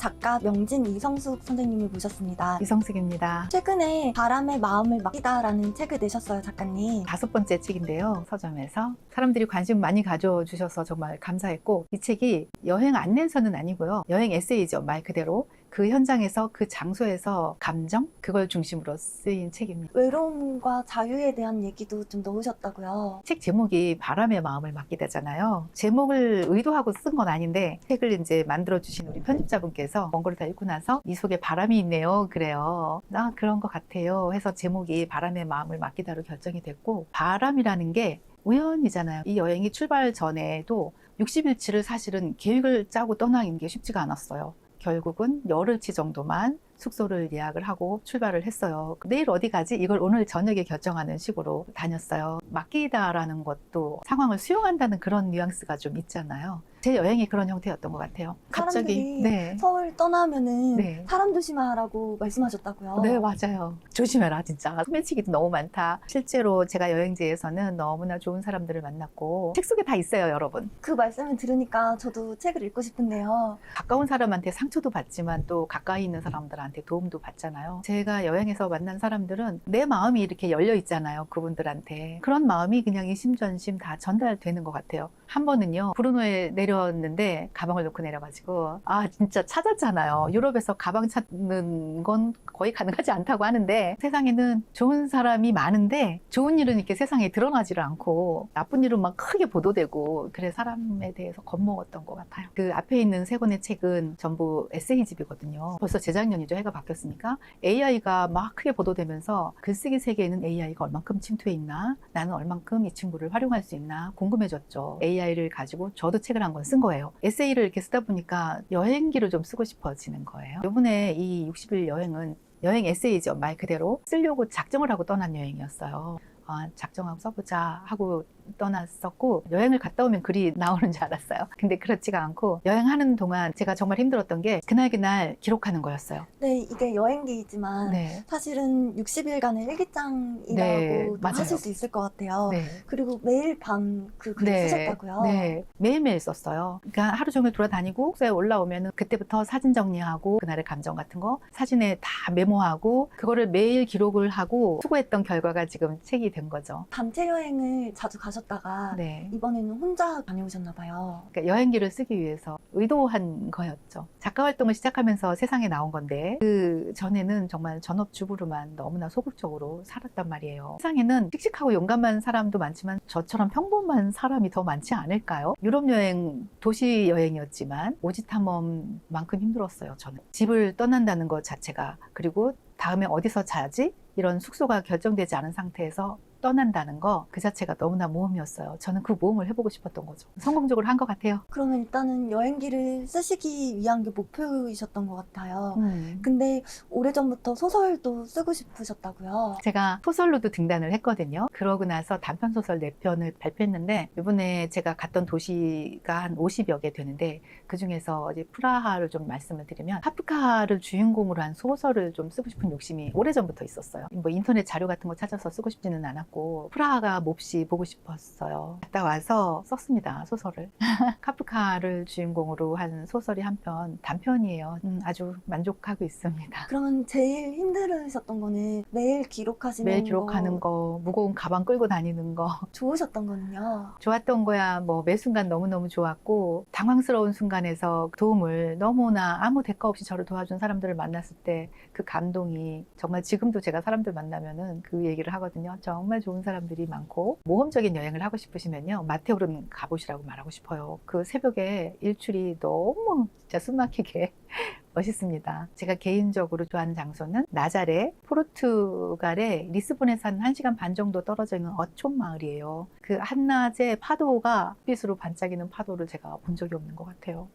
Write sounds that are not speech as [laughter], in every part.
작가 명진 이성숙 선생님을 모셨습니다. 이성숙입니다. 최근에 바람의 마음을 맡기다라는 책을 내셨어요, 작가님. 다섯 번째 책인데요. 서점에서 사람들이 관심 많이 가져주셔서 정말 감사했고 이 책이 여행 안내서는 아니고요. 여행 에세이죠. 말 그대로 그 현장에서 그 장소에서 감정 그걸 중심으로 쓰인 책입니다. 외로움과 자유에 대한 얘기도 좀 넣으셨다고요. 책 제목이 바람의 마음을 맡기다잖아요. 제목을 의도하고 쓴 건 아닌데 책을 이제 만들어 주신 우리 편집자분께서 원고를 다 읽고 나서 이 속에 바람이 있네요. 그래요. 나 그런 것 같아요. 해서 제목이 바람의 마음을 맡기다로 결정이 됐고 바람이라는 게 우연이잖아요. 이 여행이 출발 전에도 60일치를 사실은 계획을 짜고 떠나는 게 쉽지가 않았어요. 결국은 열흘치 정도만 숙소를 예약을 하고 출발을 했어요. 내일 어디 가지? 이걸 오늘 저녁에 결정하는 식으로 다녔어요. 맡기다라는 것도 상황을 수용한다는 그런 뉘앙스가 좀 있잖아요. 제 여행이 그런 형태였던 것 같아요. 갑자기 네. 서울 떠나면은 네. 사람 조심하라고 말씀하셨다고요. 네, 맞아요. 조심해라, 진짜. 소매치기도 너무 많다. 실제로 제가 여행지에서는 너무나 좋은 사람들을 만났고, 책 속에 다 있어요, 여러분. 그 말씀을 들으니까 저도 책을 읽고 싶은데요. 가까운 사람한테 상처도 받지만 또 가까이 있는 사람들한테 도움도 받잖아요. 제가 여행에서 만난 사람들은 내 마음이 이렇게 열려 있잖아요. 그분들한테. 그런 마음이 그냥 이심전심 다 전달되는 것 같아요. 한 번은요, 브루노에 내렸는데 가방을 놓고 내려가지고, 아, 진짜 찾았잖아요. 유럽에서 가방 찾는 건 거의 가능하지 않다고 하는데 세상에는 좋은 사람이 많은데 좋은 일은 이렇게 세상에 드러나지를 않고 나쁜 일은 막 크게 보도되고 그래 사람에 대해서 겁먹었던 것 같아요. 그 앞에 있는 세 권의 책은 전부 에세이집이거든요. 벌써 재작년이죠. 해가 바뀌었으니까 AI가 막 크게 보도되면서 글쓰기 세계에는 AI가 얼만큼 침투해 있나 나는 얼만큼 이 친구를 활용할 수 있나 궁금해졌죠. AI를 가지고 저도 책을 한 권 쓴 거예요. 에세이를 이렇게 쓰다 보니까 여행기를 좀 쓰고 싶어지는 거예요. 이번에 이 60일 여행은 여행 에세이죠. 말 그대로 쓰려고 작정을 하고 떠난 여행이었어요. 아, 작정하고 써보자 하고 떠났었고 여행을 갔다 오면 글이 나오는 줄 알았어요. 근데 그렇지가 않고 여행하는 동안 제가 정말 힘들었던 게 그날 그날 기록하는 거였어요. 네, 이게 여행기이지만 네. 사실은 60일간의 일기장이라고 네. 하실 수 있을 것 같아요. 네. 그리고 매일 밤 그 글을 쓰셨다고요. 네, 매일매일 썼어요. 그러니까 하루 종일 돌아다니고 숙소에 올라오면은 그때부터 사진 정리하고 그날의 감정 같은 거 사진에 다 메모하고 그거를 매일 기록을 하고 수고했던 결과가 지금 책이 된 거죠. 단체 여행을 자주 가셨 다가 네. 이번에는 혼자 다녀오셨나 봐요. 그러니까 여행기를 쓰기 위해서 의도한 거였죠. 작가 활동을 시작하면서 세상에 나온 건데 그 전에는 정말 전업주부로만 너무나 소극적으로 살았단 말이에요. 세상에는 씩씩하고 용감한 사람도 많지만 저처럼 평범한 사람이 더 많지 않을까요? 유럽 여행 도시 여행이었지만 오지 탐험만큼 힘들었어요. 저는 집을 떠난다는 것 자체가 그리고 다음에 어디서 자지 이런 숙소가 결정되지 않은 상태에서 떠난다는 거 그 자체가 너무나 모험이었어요. 저는 그 모험을 해보고 싶었던 거죠. 성공적으로 한 것 같아요. 그러면 일단은 여행기를 쓰시기 위한 게 목표이셨던 것 같아요. 음. 근데 오래전부터 소설도 쓰고 싶으셨다고요. 제가 소설로도 등단을 했거든요. 그러고 나서 단편 소설 4편을 발표했는데 이번에 제가 갔던 도시가 한 50여 개 되는데 그 중에서 이제 프라하를 좀 말씀을 드리면 카프카를 주인공으로 한 소설을 좀 쓰고 싶은 욕심이 오래전부터 있었어요. 뭐 인터넷 자료 같은 거 찾아서 쓰고 싶지는 않았고 프라하가 몹시 보고 싶었어요. 갔다 와서 썼습니다. 소설을. [laughs] 카프카를 주인공으로 한 소설이 한 편 단편이에요. 음, 아주 만족하고 있습니다. 그러면 제일 힘들으셨던 거는 매일 기록하시는 매일 기록하는 거, 무거운 가방 끌고 다니는 거. [laughs] 좋으셨던 거는요. 좋았던 거야 뭐 매 순간 너무너무 좋았고 당황스러운 순간에서 도움을 너무나 아무 대가 없이 저를 도와준 사람들을 만났을 때 그 감동이 정말 지금도 제가 사람들 만나면은 그 얘기를 하거든요. 정말 좋은 사람들이 많고 모험적인 여행을 하고 싶으시면요. 마테오른 가보시라고 말하고 싶어요. 그 새벽에 일출이 너무 진짜 숨막히게 [laughs] 멋있습니다. 제가 개인적으로 좋아하는 장소는 나자레, 포르투갈의 리스본에서 한 1시간 반 정도 떨어져 있는 어촌 마을이에요. 그 한낮에 파도가 빛으로 반짝이는 파도를 제가 본 적이 없는 것 같아요.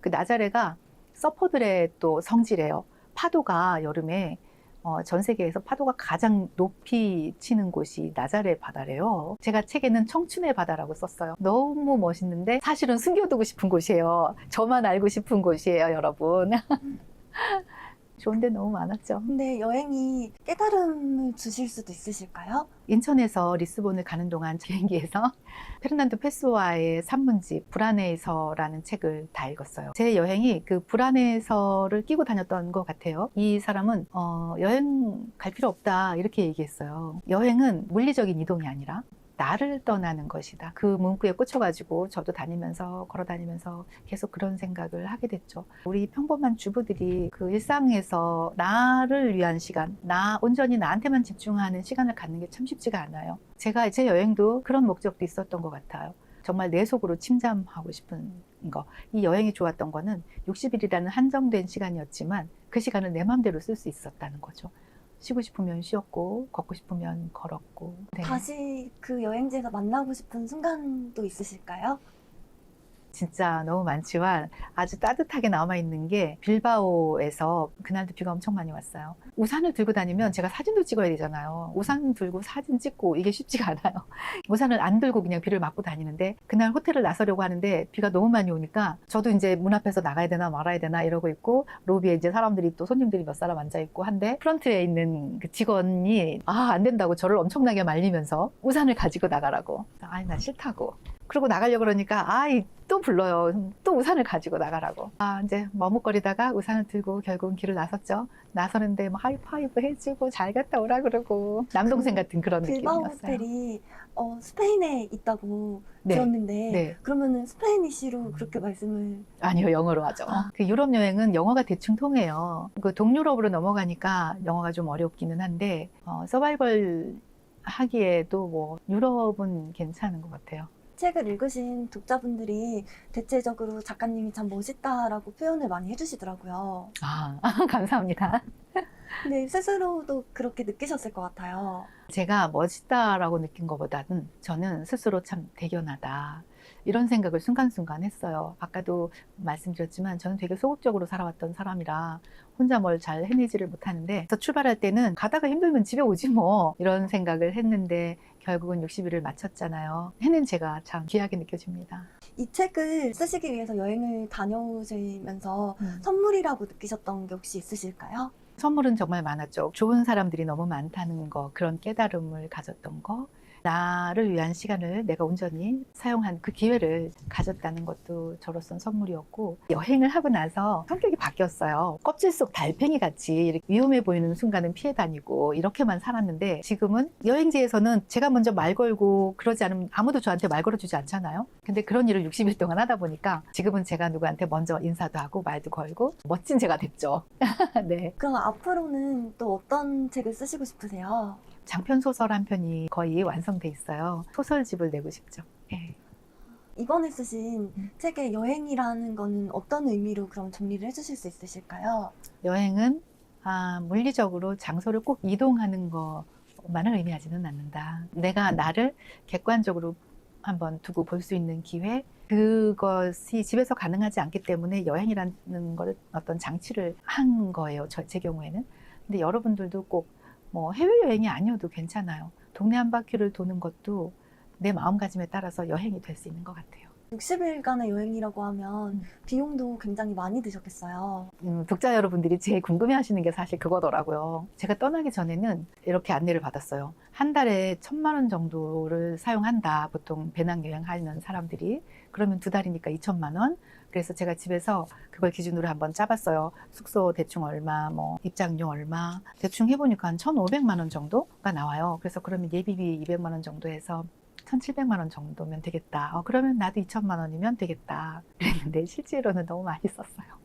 그 나자레가 서퍼들의 또 성지래요. 파도가 여름에 어, 전 세계에서 파도가 가장 높이 치는 곳이 나자레 바다래요. 제가 책에는 청춘의 바다라고 썼어요. 너무 멋있는데 사실은 숨겨두고 싶은 곳이에요. 저만 알고 싶은 곳이에요, 여러분. [laughs] 좋은 데 너무 많았죠. 근데 여행이 깨달음을 주실 수도 있으실까요? 인천에서 리스본을 가는 동안 비행기에서 페르난도 페소아의 산문집 불안해서라는 책을 다 읽었어요. 제 여행이 그 불안해서를 끼고 다녔던 것 같아요. 이 사람은 어, 여행 갈 필요 없다 이렇게 얘기했어요. 여행은 물리적인 이동이 아니라 나를 떠나는 것이다. 그 문구에 꽂혀가지고 저도 다니면서 걸어 다니면서 계속 그런 생각을 하게 됐죠. 우리 평범한 주부들이 그 일상에서 나를 위한 시간, 나 온전히 나한테만 집중하는 시간을 갖는 게 참 쉽지가 않아요. 제가 제 여행도 그런 목적도 있었던 것 같아요. 정말 내 속으로 침잠하고 싶은 거. 이 여행이 좋았던 거는 60일이라는 한정된 시간이었지만 그 시간을 내 마음대로 쓸 수 있었다는 거죠. 쉬고 싶으면 쉬었고 걷고 싶으면 걸었고. 네. 다시 그 여행지에서 만나고 싶은 순간도 있으실까요? 진짜 너무 많지만 아주 따뜻하게 남아 있는 게 빌바오에서 그날도 비가 엄청 많이 왔어요. 우산을 들고 다니면 제가 사진도 찍어야 되잖아요. 우산 들고 사진 찍고 이게 쉽지가 않아요. [laughs] 우산을 안 들고 그냥 비를 맞고 다니는데 그날 호텔을 나서려고 하는데 비가 너무 많이 오니까 저도 이제 문 앞에서 나가야 되나 말아야 되나 이러고 있고 로비에 이제 사람들이 또 손님들이 몇 사람 앉아 있고 한데 프런트에 있는 그 직원이 아 안 된다고 저를 엄청나게 말리면서 우산을 가지고 나가라고. 아니 나 싫다고. 그러고 나가려고 그러니까 아이 또 불러요. 또 우산을 가지고 나가라고. 아 이제 머뭇거리다가 우산을 들고 결국은 길을 나섰죠. 나서는데 뭐 하이파이브 해주고 잘 갔다 오라 그러고 남동생 같은 그런 느낌이었어요. 호텔이 어, 스페인에 있다고 네. 들었는데 네. 그러면은 스페니쉬로 그렇게 말씀을 아니요, 영어로 하죠. 아. 그 유럽 여행은 영어가 대충 통해요. 그 동유럽으로 넘어가니까 영어가 좀 어렵기는 한데, 어, 서바이벌 하기에도 뭐, 유럽은 괜찮은 것 같아요. 책을 읽으신 독자분들이 대체적으로 작가님이 참 멋있다라고 표현을 많이 해주시더라고요. 아, [laughs] 감사합니다. 근데 스스로도 그렇게 느끼셨을 것 같아요. 제가 멋있다라고 느낀 것보다는 저는 스스로 참 대견하다. 이런 생각을 순간순간 했어요. 아까도 말씀드렸지만 저는 되게 소극적으로 살아왔던 사람이라 혼자 뭘 잘 해내지를 못하는데 그래서 출발할 때는 가다가 힘들면 집에 오지 뭐 이런 생각을 했는데 결국은 60일을 마쳤잖아요. 해낸 제가 참 귀하게 느껴집니다. 이 책을 쓰시기 위해서 여행을 다녀오시면서 음. 선물이라고 느끼셨던 게 혹시 있으실까요? 선물은 정말 많았죠. 좋은 사람들이 너무 많다는 거, 그런 깨달음을 가졌던 거, 나를 위한 시간을 내가 온전히 사용한 그 기회를 가졌다는 것도 저로선 선물이었고, 여행을 하고 나서 성격이 바뀌었어요. 껍질 속 달팽이 같이 위험해 보이는 순간은 피해 다니고, 이렇게만 살았는데, 지금은 여행지에서는 제가 먼저 말 걸고, 그러지 않으면 아무도 저한테 말 걸어주지 않잖아요. 근데 그런 일을 60일 동안 하다 보니까, 지금은 제가 누구한테 먼저 인사도 하고, 말도 걸고, 멋진 제가 됐죠. [laughs] 네. 그럼 앞으로는 또 어떤 책을 쓰시고 싶으세요? 장편 소설 한 편이 거의 완성돼 있어요. 소설집을 내고 싶죠. 예. 이번에 쓰신 음. 책의 여행이라는 거는 어떤 의미로 그럼 정리를 해주실 수 있으실까요? 여행은 아, 물리적으로 장소를 꼭 이동하는 것만을 의미하지는 않는다. 내가 나를 객관적으로 한번 두고 볼 수 있는 기회, 그것이 집에서 가능하지 않기 때문에 여행이라는 걸 어떤 장치를 한 거예요. 저, 제 경우에는. 근데 여러분들도 꼭 뭐 해외여행이 아니어도 괜찮아요. 동네 한 바퀴를 도는 것도 내 마음가짐에 따라서 여행이 될 수 있는 것 같아요. 60일간의 여행이라고 하면 음. 비용도 굉장히 많이 드셨겠어요. 음, 독자 여러분들이 제일 궁금해 하시는 게 사실 그거더라고요. 제가 떠나기 전에는 이렇게 안내를 받았어요. 한 달에 천만 원 정도를 사용한다. 보통 배낭 여행 하는 사람들이. 그러면 두 달이니까 2천만 원. 그래서 제가 집에서 그걸 기준으로 한번 짜봤어요. 숙소 대충 얼마, 뭐 입장료 얼마. 대충 해보니까 한 1,500만 원 정도가 나와요. 그래서 그러면 예비비 200만 원 정도 해서 1,700만 원 정도면 되겠다. 어, 그러면 나도 2천만 원이면 되겠다. 그랬는데 실제로는 너무 많이 썼어요.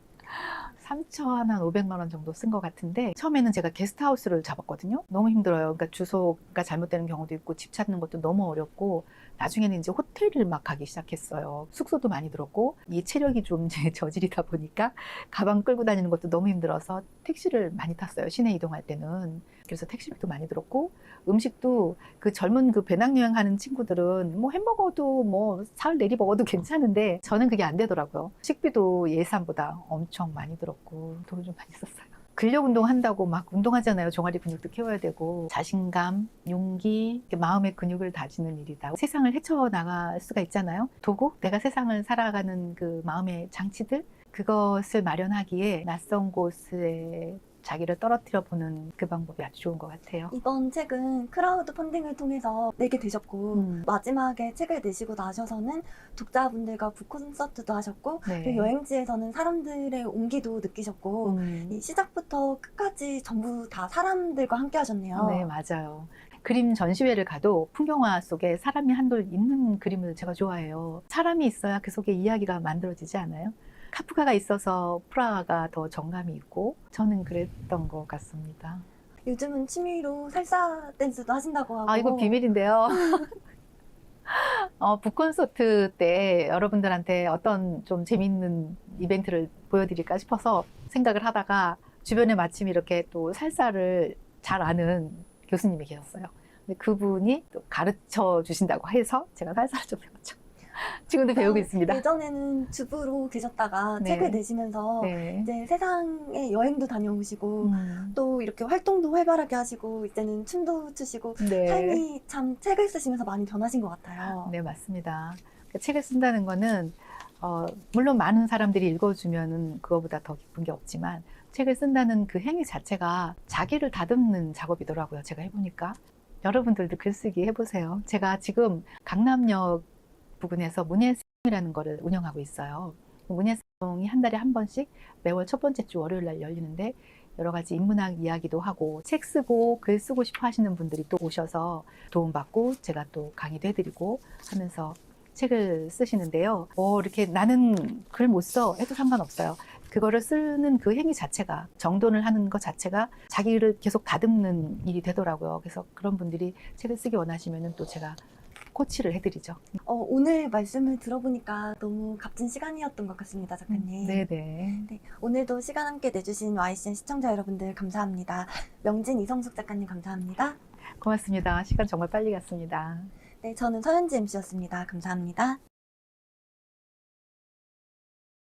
3,500만 원 정도 쓴 것 같은데 처음에는 제가 게스트하우스를 잡았거든요. 너무 힘들어요. 그러니까 주소가 잘못되는 경우도 있고 집 찾는 것도 너무 어렵고 나중에는 이제 호텔을 막 가기 시작했어요. 숙소도 많이 들었고 이 체력이 좀 [laughs] 저질이다 보니까 가방 끌고 다니는 것도 너무 힘들어서 택시를 많이 탔어요. 시내 이동할 때는. 그래서 택시비도 많이 들었고 음식도 그 젊은 그 배낭여행 하는 친구들은 뭐 햄버거도 뭐 사흘 내리 먹어도 괜찮은데 저는 그게 안 되더라고요. 식비도 예산보다 엄청 많이 들었고 돈을 좀 많이 썼어요. 근력 운동 한다고 막 운동하잖아요. 종아리 근육도 키워야 되고 자신감, 용기, 마음의 근육을 다지는 일이다. 세상을 헤쳐나갈 수가 있잖아요. 도구, 내가 세상을 살아가는 그 마음의 장치들 그것을 마련하기에 낯선 곳에 자기를 떨어뜨려 보는 그 방법이 아주 좋은 것 같아요. 이번 책은 크라우드 펀딩을 통해서 내게 되셨고 음. 마지막에 책을 내시고 나셔서는 독자분들과 북콘서트도 하셨고 네. 그리고 여행지에서는 사람들의 온기도 느끼셨고 음. 이 시작부터 끝까지 전부 다 사람들과 함께 하셨네요. 네, 맞아요. 그림 전시회를 가도 풍경화 속에 사람이 한돌 있는 그림을 제가 좋아해요. 사람이 있어야 그 속에 이야기가 만들어지지 않아요? 카프카가 있어서 프라하가 더 정감이 있고 저는 그랬던 것 같습니다. 요즘은 취미로 살사 댄스도 하신다고 하고 아, 이거 비밀인데요. [laughs] 어, 북콘서트 때 여러분들한테 어떤 좀 재밌는 이벤트를 보여드릴까 싶어서 생각을 하다가 주변에 마침 이렇게 또 살사를 잘 아는 교수님이 계셨어요. 근데 그분이 또 가르쳐 주신다고 해서 제가 살사를 좀 배웠죠. 지금도 배우고 있습니다. 예전에는 주부로 계셨다가 네. 책을 내시면서 네. 이제 세상에 여행도 다녀오시고 음, 또 이렇게 활동도 활발하게 하시고 이제는 춤도 추시고 네. 삶이 참 책을 쓰시면서 많이 변하신 것 같아요. 네, 맞습니다. 그 책을 쓴다는 거는 어, 물론 많은 사람들이 읽어주면은 그거보다 더 기쁜 게 없지만 책을 쓴다는 그 행위 자체가 자기를 다듬는 작업이더라고요. 제가 해보니까 여러분들도 글쓰기 해보세요. 제가 지금 강남역 부근에서 문예성이라는 거를 운영하고 있어요. 문예성이 한 달에 한 번씩 매월 첫 번째 주 월요일 날 열리는데 여러 가지 인문학 이야기도 하고 책 쓰고 글 쓰고 싶어 하시는 분들이 또 오셔서 도움받고 제가 또 강의도 해드리고 하면서 책을 쓰시는데요. 어, 이렇게 나는 글 못 써 해도 상관없어요. 그거를 쓰는 그 행위 자체가 정돈을 하는 것 자체가 자기를 계속 다듬는 일이 되더라고요. 그래서 그런 분들이 책을 쓰기 원하시면은 또 제가 코치를 해드리죠. 어, 오늘 말씀을 들어보니까 너무 값진 시간이었던 것 같습니다, 작가님. 네네. 네, 오늘도 시간 함께 내주신 YCN 시청자 여러분들 감사합니다. 명진 이성숙 작가님 감사합니다. 고맙습니다. 시간 정말 빨리 갔습니다. 네, 저는 서현지 MC였습니다. 감사합니다.